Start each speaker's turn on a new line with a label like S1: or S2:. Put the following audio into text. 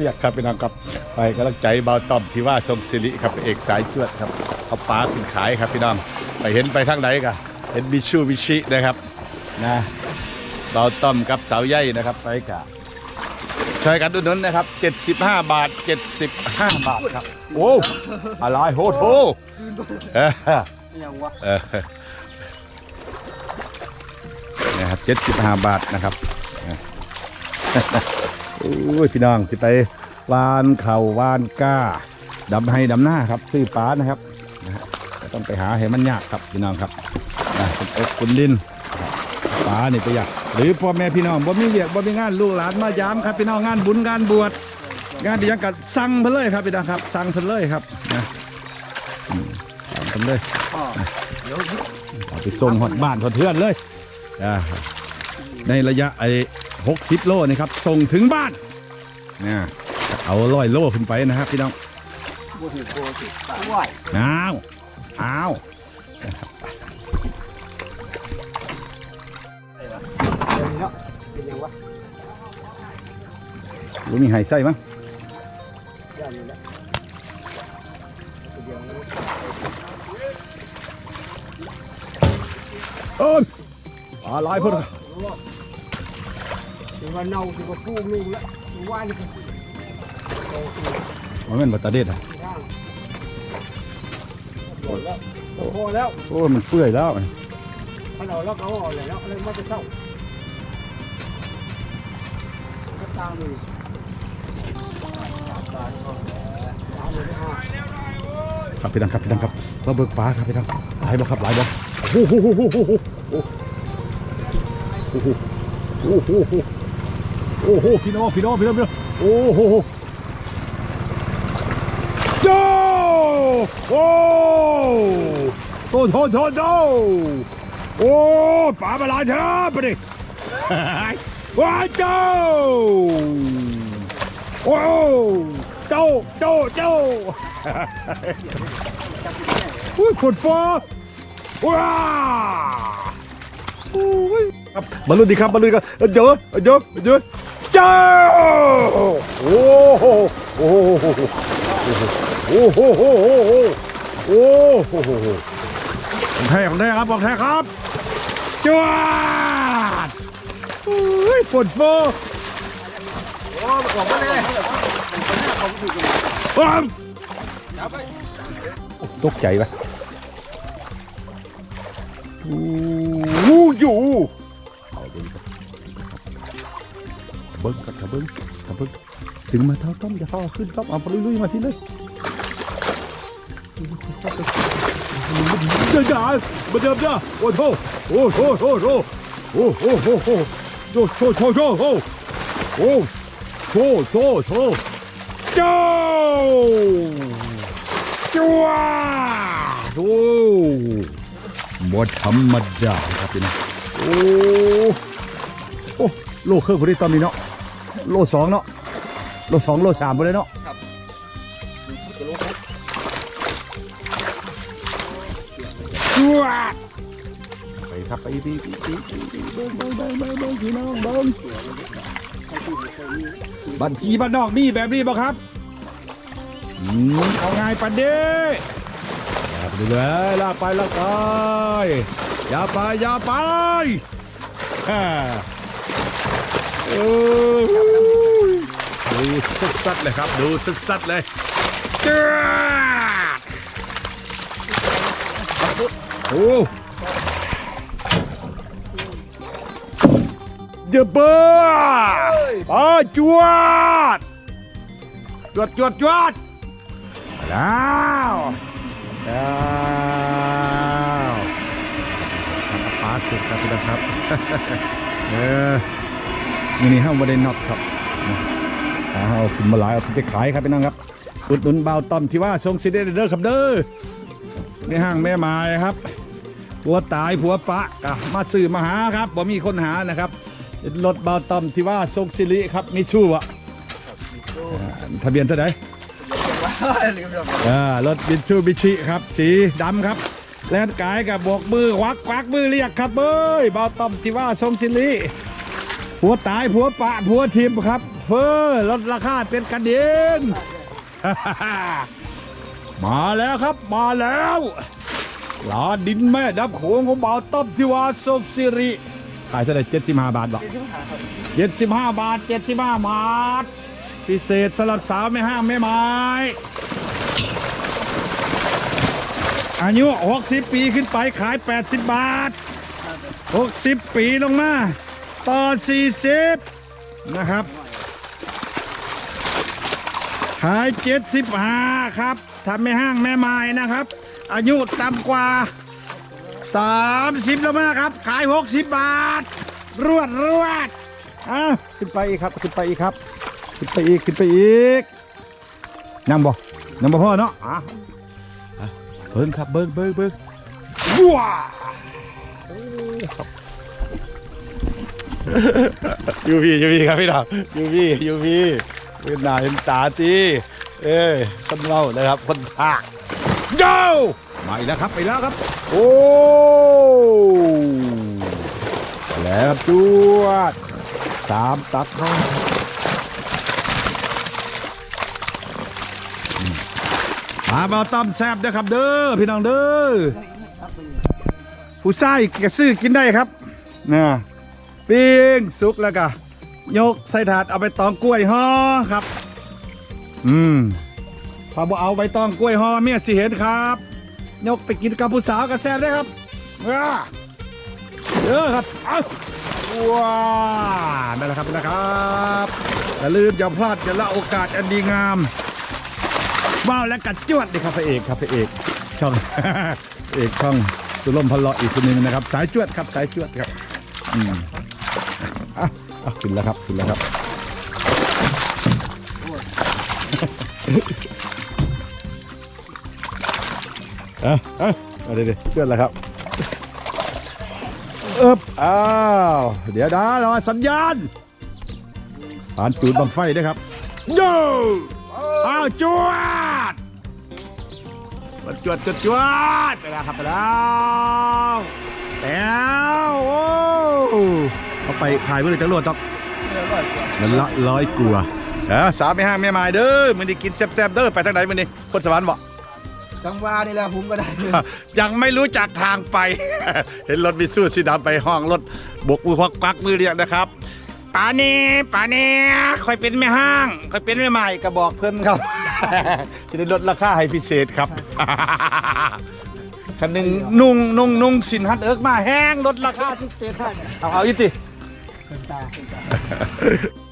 S1: เรียกครับพี่น้องครับไปกำลังใจเบาต้อมที่ว่าทรงสิริครับเอกสายจวดครับเอาปลาขึ้นขายครับพี่น้องไปเห็นไปทางไหนกันเห็นบิชูบิชินะครับนะเบาต้อมกับสาวใหญ่นะครับไปกะช่วยกันอุดหนุนนะครับ 75 บาท 75 บาทครับโอ้อะไรโหโถเออ
S2: ยังวะ
S1: เออนะครับเจ็ดสิบห้าบาทนะครับโอ้ยพี่น้องสิไป วานเข่าวานก้าดำให้ดำหน้าครับซื้อปลานะครับนะฮะก็ต้องไปหาให้มันยากครับพี่น้องครับนะคุณอกคุณลินปลานี่ไปอยากหรือพ่อแม่พี่น้องบ่มีเวียกบ่มีงานลูกหลานมายามครับพี่น้องงานบุญงานบวชงานที่ยังกัสั่งเพิ่นเลยครับพี่น้องครับสั่งเพิ่นเลยครับนะอืมสั่งเพิ่นเลย
S2: อ๋อเดี๋ยว
S1: เอาไปส่งหอดบ้านหอดเพื่อนเลยอ่าในระยะไอ้หกสิบโลนี่ครับส่งถึงบ้านนะ เอาร้อยโลขึ้นไปนะครับพี่น้อง
S2: บูถือโบถือปลาไหว
S1: อ้าวอ้าว
S2: อะไรวะเดี๋ยวนี้เนาะเป็นยังวะ
S1: รู้มีไห้ไส้มั้ง
S2: ย่านนี้ละเดี๋ยว
S1: เอ้ยปลาหลายพุ่น
S2: รู้ว่าถึงว่าเน่าถึงว่าฟูมึงละถึงว่านี่ก็โตขึ้น
S1: มันเป็นบัตตาเด็ดอะ
S2: ร่างหมดแล้วพอแล้ว
S1: โอ้ยมันเปื่อยแล้ว
S2: ถ้าเราแล้วเขาเอาเลยแล้วอะไรมันจะเศร้าก็ตามเลยตามตามตามเลยอะ
S1: ครับพี่น้องครับพี่น้องครับเราเบิกปลาครับพี่น้องหลายบ่ครับหลายบ่โอ้โหโอ้โหโอ้โหโอ้โหโอ้โหโอ้โหพี่น้องพี่น้องพี่น้องพี่น้องโอ้โห โอ้โตโตโตโตโอ้ปลามาหลายเถอะไปดิว้าโจโอ้โจโจโจอุ้ยฝนฟ้าว้าอุ้ยครับบอลลูนดีครับบอลลูนดีครับเยอะเยอะเยอะเจ้าโอ้โหโอ้โห โอ้โหโอ้โหโอ้โหโอ้โหของแท้ของแท้ครับของแท้ครับจวดอุ้ยฝนฟ้า
S2: โอ้ออกมาเลย
S1: อ้าวตกใจปะอู้อยู่เอาเบิ้งครับเบิ้งครับเบิ้งครับเบิ้ง ถึงมาเท้าต้อมจะเข้าขึ้นต้อมเอาไปลุยๆมาที่เลยเจ้าจ๋ามาเดิมจ้าโอ้โหโอ้โหโอ้โหโอ้โหโอ้โหโอ้โหโชโชโชว์โอ้โหโชว์โชว์โชว์โจ้จ้วโอ้หมดธรรมดาครับพี่น้องโอ้โอ้โลเครื่องพอดีตอนนี้เนาะโลสองเนาะ โลสองโลสามพอดีเนาะ
S2: สูงสุดจะรู้ครับ
S1: จ้วไปครับไปดีดีดีดีเบิ้งเบิ้งเบิ้งเบิ้งเบิ้งพี่น้องเบิ้งบันทีบ้านนอกนี่แบบนี้บ่ครับอืมเอาง่ายปันเด้อย่าไปเลยลากไปลากไปอย่าไปอย่าไปฮ่าโอ้ย ดูสัดๆเลยครับ ดูสัดๆเลยจ้าโอ้เดบเบอร์อ่าจวดจวดจวดจวดแล้วแล้วปลาสุกครับพี่น้องครับ เออมินี่ห้ามวันเดนน็อตครับ เอาขึ้นมาหลายเอาขึ้นไปขายครับพี่น้องครับอุดหนุนเบาต้อมที่ว่าทรงซีเดเดอร์ครับเด้อในห้างแม่ไม้ครับผัวตายผัวปะกะมาซื้อมาหาครับบ่มีคนหานะครับรถเบาต้อมที่ว่าทรงสิริครับมีชื่อวะอ่าทะเบียนเท่าไหร่
S2: ลืมแล้ว
S1: อ่ารถบินชูบิชิครับ สีดำครับ แลนกายกับโบกมือควักควักมือเรียกครับเอ้ยเบาต้อมที่ว่าทรงสิริผัวตายผัวปะผัวทิมครับ เฟอร์ลดราคาเป็นกันเองมาแล้วครับมาแล้วลาดินแม่ดับโขงของบ่าวต้อมที่วาโซกสิริขายเท่าไหร่เจ็ดสิบห้าบาทบอก
S2: เจ็ดสิบห้าครับ
S1: เจ็ดสิบห้าบาทเจ็ดสิบห้าบาท พิเศษสำหรับสาวไม่ห้างไม่ไม้อายุ60ปีขึ้นไปขาย80บาท60ปีลงมา ต่อ40นะครับ ขาย75ครับทำไม่ห้างแม่ไม้นะครับ อายุต่ำกว่า30แล้วมาครับ ขาย60บาท รวดรวดอะขึ้นไปอีกครับขึ้นไปอีกครับ ขึ้นไปอีกขึ้นไปอีกนั่งบ่นั่งบ่พ่อเนาะอะเบิ้งครับเบิ้งเบิ้งเบิ้งว้ายูพี่ยูพี่ครับพี่ดอกยูพี่ยูพี่ เป็นหน้าเป็นตาจีเอ้ยคนเล่านะครับ คนภาคโยมาอีกแล้วครับไปแล้วครับ โอ้ไปแล้วครับจวดสามตัดเข้าอืมาเบาต้มแซบเด้อครับเด้อพี่น้องเด้อผู้ใส่กระซื้อกินได้ครับนะปิ้งสุกแล้วก็ ยกใส่ถาดเอาไปตองกล้วยห่อครับ อืมพอบ่เอาใบตองกล้วยห่อเมียสิเห็นครับ ยกไปกินกับผู้สาวกับแซ่บได้ครับเด้อครับเอาว้านั่นแหละครับนะครับอย่าลืมอย่าพลาดอย่าละโอกาสอันดีงามว้าวและกัดจวดดิครับพระเอกครับพระเอกช่องเอกช่องสุลมพลเลาะอีกคนหนึงนะครับ สายจวดครับสายจวดครับอืม อะอะขึ้นแล้วครับขึ้นแล้วครับเอ้าเอ้าเอาเดี๋ยวเพื่อนแล้วครับเอ๊บอ้าวเดี๋ยวนะรอสัญญาณผ่านจูดบังไฟด้วยครับโย่อ้าวจวดมาจวดจวดจวดไปแล้วครับไปแล้วแล้วโอ้ เอาไปถ่ายเพื่อจะรวดต้องมันละร้อยกลัวเออสามไม่ห้างไม่หมายเด้อมันได้กินแซ่บๆเด้อไปทางไหนมันนี่คนสวรรค์บอก
S2: จังหวะนี่แหละผมก็ได้
S1: ยังไม่รู้จักทางไป เห็นรถมิตซูสีดำไปห้องรถบกมือควักควักมือเรียกนะครับป่านี้ป่านี้คอยเป็นแม่ห้างคอยเป็นแม่ใหม่กระบอกเพื่อนครับจะได้ลดราคาให้พิเศษครับคันหนึ่งนุ่งนุ่งนุ่งสินฮัดเอิกมาแห้งลดราคาพิเศษให้เอาเอาอีกที
S2: เกินต Punta.